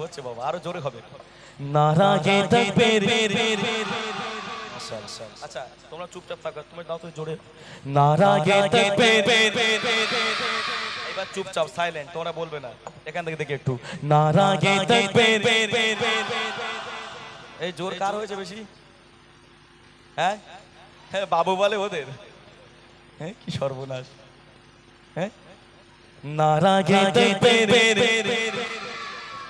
হচ্ছে বাবা আরও জোরে হবে আচ্ছা তোমরা চুপচাপ থাকো তুমি দাও তো জোরে নারায়ণ এবার চুপচাপ সাইলেন্ট তোমরা বলবে না। এখান থেকে দেখি একটু। এই জোর কার হয়েছে বেশি? হ্যাঁ? হ্যাঁ বাবু বলে ওদের। হ্যাঁ কি সর্বনাশ। হ্যাঁ?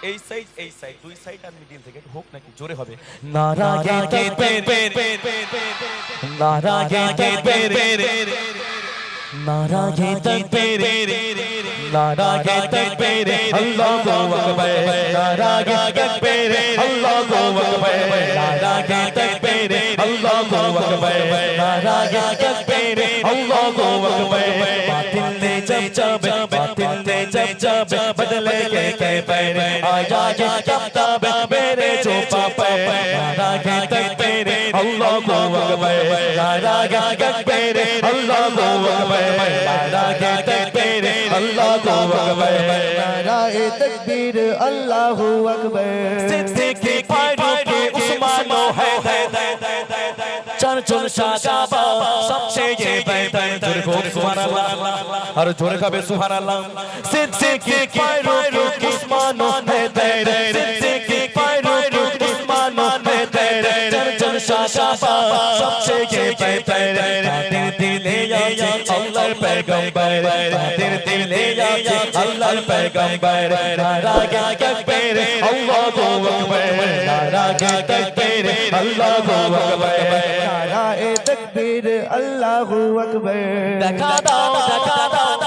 এই সাইড এই সাইড দুই সাইড আর মিডিল থেকে হোক নাকি জোরে হবে। নারাগে নারাগে नाराजे तकबीर नाराजे तकबीर नाराजे तकबीर अल्लाहु अकबर नाराजे तकबीर अल्लाहु अकबर नाराजे तकबीर अल्लाहु अकबर नाराजे तकबीर अल्लाहु अकबर बातिल ने जब जब बातिल ने जब जब बदले के के पैर आजा जा जब तब मेरे जो पापे नाराजे तकबीर Allahu Akbar Nara ga takbir Allahu Akbar Nara ga takbir Allahu Akbar Nara e takbir Allahu Akbar Siddiqi paidon ke Usmano hai চঞ্চল সাজাবা সবচেয়ে যে বেদান জোরে বল সুবহানাল্লাহ আর জোরে গাবে সুবহানাল্লাহ সিদ্দিক কি পায়রো কি উসমান হে দাইরে शाबा सबसे के पैपर तेरे दिल ले जा अल्लाह पैगंबर तेरे दिल ले जा अल्लाह पैगंबर रागा तकबीर अल्लाह अकबर रागा तकबीर अल्लाह अकबर नारा ए तकबीर अल्लाह अकबर देखा दाओ देखा दाओ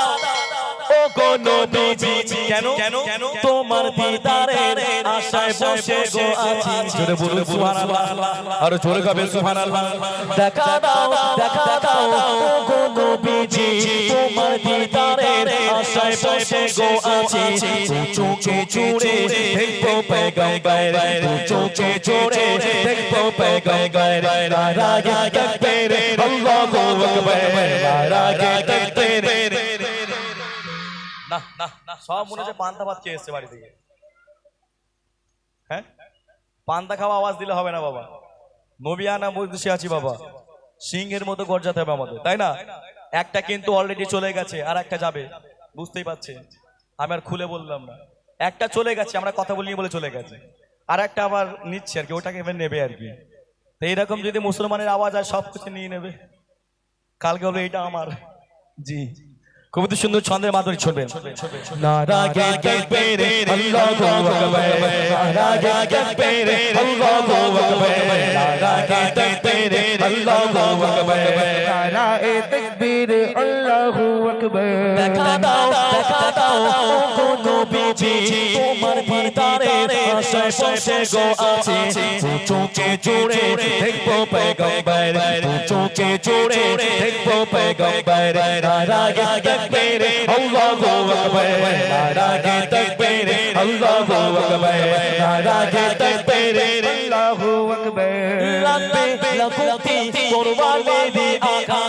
নবীজি কেন কেন তোমার দিদারে আশায় বসে গো আছি জোরে বলুন সুবহানাল্লাহ আর জোরে গাবে সুবহানাল্লাহ দেখা দাও দেখা দাও গো নবীজি তোমার দিদারে আশায় বসে গো আছি চোখে জুড়ে দেখব পেগম্বর চোখে জুড়ে দেখব পেগম্বর নারাগে তকবীর আল্লাহু আকবার নারাগে তকবীর না সব মনে হচ্ছে পান্তা ভাত খেয়ে এসছে বাড়ি থেকে। হ্যাঁ? পান্তা খাওয়া আওয়াজ দিলে হবে না বাবা। নবিয়ানা বসে আছি বাবা। সিংহের মতো গর্জাতে হবে আমাদের, তাই না? একটা কিন্তু অলরেডি চলে গেছে, আর একটা যাবে। বুঝতেই পারছে? আমি আর খুলে বললাম না। একটা চলে গেছে, আমরা কথা বলিনি বলে চলে গেছে। আর একটা আবার নিচ্ছে আর কি, ওটাকে এবার নেবে আর কি। তো এইরকম যদি মুসলমানের আওয়াজ আর সব কিছু নিয়ে নেবে। কালকে হলো এইটা আমার। জি। খুব সুন্দর ছন্দের মাধ্যমে ছড়বেন রাগে দেখবে রে আল্লাহু আকবার চোখে চোরে দেখব পেগম বাইরে রাগে পেগম্বর নারাগে তকবীর আল্লাহু আকবার নারাগে তকবীর আল্লাহু আকবার নারাগে তকবীর अल्लाहू अकबर লাগবে লাখোটি কোরবানে দি আকা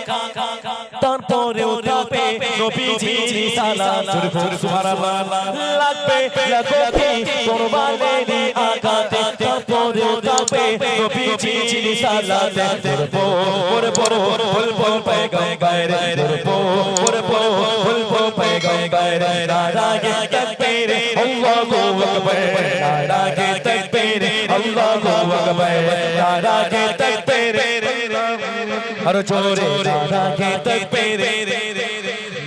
তারপরেও যাবে নবীজি সালাম জোরে বলুন সুবহানাল্লাহ লাগবে লাখোটি কোরবানে দি আকা তারপরেও যাবে নবীজি সালাম জোরে বল বল বল বল পেগম্বর জোরে বল বল বল বল পেগম্বর নারাগে তকবীর আল্লাহু আকবার নারাগে তকবীর আল্লাহু আকবার নারাগে তকবীর আর জোরে নারাগে তকবীর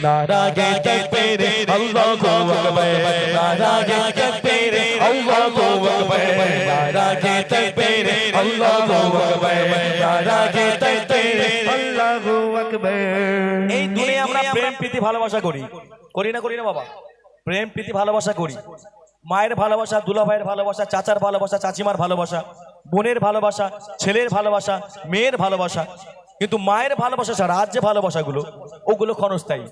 নারাগে তকবীর আল্লাহু আকবার নারাগে তকবীর আল্লাহু আকবার নারাগে তকবীর আল্লাহু আকবার নারাগে তকবীর अल्लाहू अकबर এই দুনিয়া আমরা প্রেম প্রীতি ভালোবাসা করি করি না করি না বাবা প্রেম প্রীতি ভালোবাসা করি মায়ের ভালোবাসা দুলা ভাইয়ের ভালোবাসা, চাচার ভালোবাসা, চাচিমার ভালোবাসা, বোনের ভালোবাসা, ছেলের ভালোবাসা, মেয়ের ভালোবাসা। কিন্তু মায়ের ভালোবাসা ছাড়া আজ যে ভালোবাসাগুলো, ওগুলো ক্ষণস্থায়ী।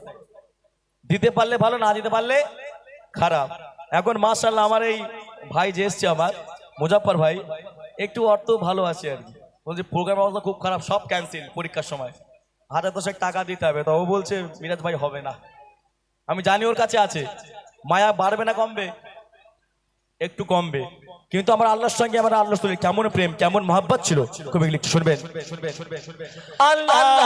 দিতে পারলে ভালো, না দিতে পারলে খারাপ। এখন মার্শাল্লাহ আমার এই ভাই যে এসছে আমার মুজাফর ভাই, একটু অর্থ ভালো আছে আর কি। বলছে প্রোগ্রাম অবস্থা খুব খারাপ, সব ক্যান্সেল পরীক্ষার সময়। হাজার দশেক টাকা দিতে হবে। তো ও বলছে, মিরাজ ভাই হবে না। আমি জানি ওর কাছে আছে। মায়া বাড়বে না কমবে। একটু কমবে। কিন্তু আমার আল্লাহর সঙ্গে আমার আল্লাহ রসুলের কেমন প্রেম, কেমন মহাব্বত ছিল কবি একটু শুনবেন। আল্লাহ আল্লাহ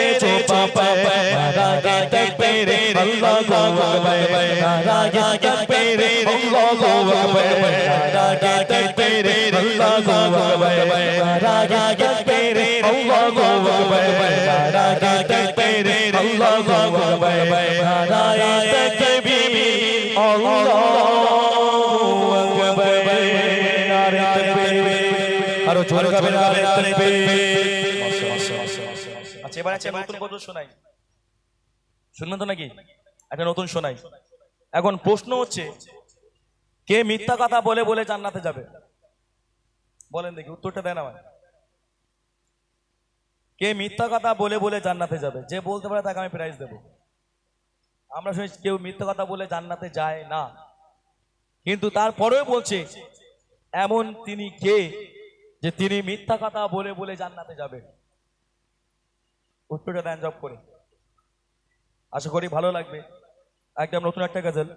আচ্ছা এবার আচ্ছা নতুন বদল শোনাই শুনবেন তো নাকি? একটা নতুন শোনাই। এখন প্রশ্ন হচ্ছে, কে মিথ্যা কথা বলে বলে জান্নাতে যাবে? বলেন দেখি, উত্তরটা দেন আমার কে মিথ্যা কথা বলে বলে জান্নাতে যাবে? যে বলতে পারে তাকে আমি প্রাইজ দেবো। আমরা শুনি কেউ মিথ্যা কথা বলে জান্নাতে যায় না। কিন্তু তারপরেও বলছে, এমন তিনি কে যে তিনি মিথ্যা কথা বলে বলে জান্নাতে যাবে? উত্তরটা দেন জব করে। আশা করি ভালো লাগবে। একদম নতুন একটা গজল।